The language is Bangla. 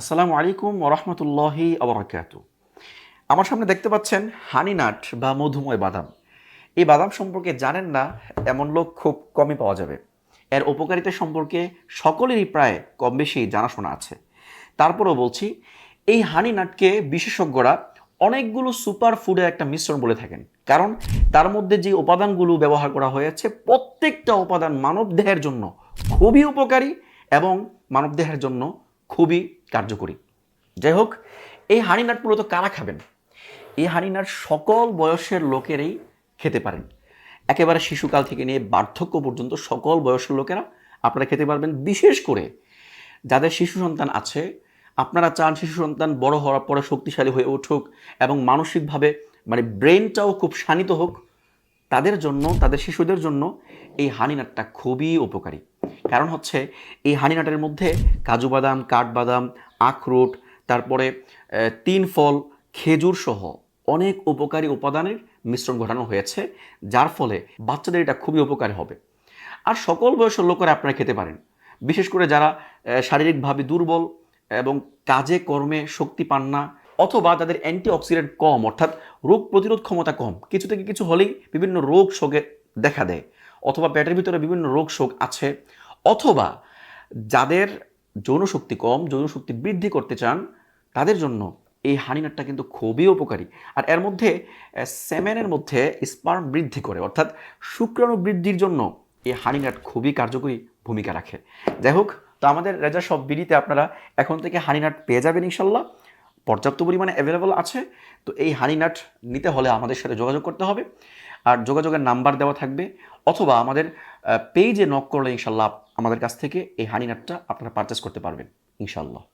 আসসালামু আলাইকুম ওরহমতুল্লাহি আবরাকাত আমার সামনে দেখতে পাচ্ছেন হানি নাট বা মধুময় বাদাম। এই বাদাম সম্পর্কে জানেন না, এমন লোক খুব কমই পাওয়া যাবে। এর উপকারিতা সম্পর্কে সকলেরই প্রায় কম বেশি জানাশোনা আছে। তারপরেও বলছি, এই হানি নাটকে বিশেষজ্ঞরা অনেকগুলো সুপার ফুডের একটা মিশ্রণ বলে থাকেন। কারণ তার মধ্যে যে উপাদানগুলো ব্যবহার করা হয়েছে, প্রত্যেকটা উপাদান মানবদেহের জন্য খুবই উপকারী এবং মানবদেহের জন্য খুবই কার্যকরী। যাই হোক এই হানিনাট মূলত কারা খাবেন? এই হানিনাট সকল বয়সের লোকেরই খেতে পারেন। একেবারে শিশুকাল থেকে নিয়ে বার্ধক্য পর্যন্ত সকল বয়সের লোকেরা আপনারা খেতে পারবেন। বিশেষ করে যাদের শিশু সন্তান আছে, আপনারা চান শিশু সন্তান বড় হওয়ার পরে শক্তিশালী হয়ে উঠুক এবং মানসিকভাবে মানে ব্রেনটাও খুব শানিত হোক, তাদের জন্য, তাদের শিশুদের জন্য এই হানিনাটটা খুবই উপকারী। কারণ হচ্ছে এই হানিনাটের মধ্যে কাজু বাদাম কাঠবাদাম আখরোট, তারপরে তিন ফল, খেজুর সহ অনেক উপকারী উপাদানের মিশ্রণ ঘটানো হয়েছে, যার ফলে বাচ্চাদের এটা খুবই উপকারী হবে। আর সকল বয়সের লোকেরা আপনারা খেতে পারেন। বিশেষ করে যারা শারীরিকভাবে দুর্বল এবং কাজে কর্মে শক্তি পান না অথবা তাদের অ্যান্টি অক্সিডেন্ট কম, অর্থাৎ রোগ প্রতিরোধ ক্ষমতা কম, কিছু থেকে কিছু হলেই বিভিন্ন রোগ শোকে দেখা দেয়। অথবা পেটের ভিতরে বিভিন্ন রোগ শোক আছে অথবা যাদের যৌনশক্তি কম, যৌনশক্তি বৃদ্ধি করতে চান, তাদের জন্য এই হানিনাটটা কিন্তু খুবই উপকারী। আর এর মধ্যে সেমেনের মধ্যে স্পার্ম বৃদ্ধি করে, অর্থাৎ শুক্রাণু বৃদ্ধির জন্য এই হানিনাট খুবই কার্যকরী ভূমিকা রাখে। যাই হোক, তো আমাদের রেজা সব বিড়িতে আপনারা এখন থেকে হানিনাট পেয়ে যাবেন ইনশাল্লাহ। পর্যাপ্ত পরিমাণে অ্যাভেলেবল আছে, তো এই হানিনাট নিতে হলে আমাদের সাথে যোগাযোগ করতে হবে। আর যোগাযোগের নাম্বার দেওয়া থাকবে, অথবা আমাদের পেজে নক করলে ইনশাল্লাহ আমাদের কাছ থেকে এই হানিনাটটা আপনারা পারচেস করতে পারবেন, ইনশাল্লাহ।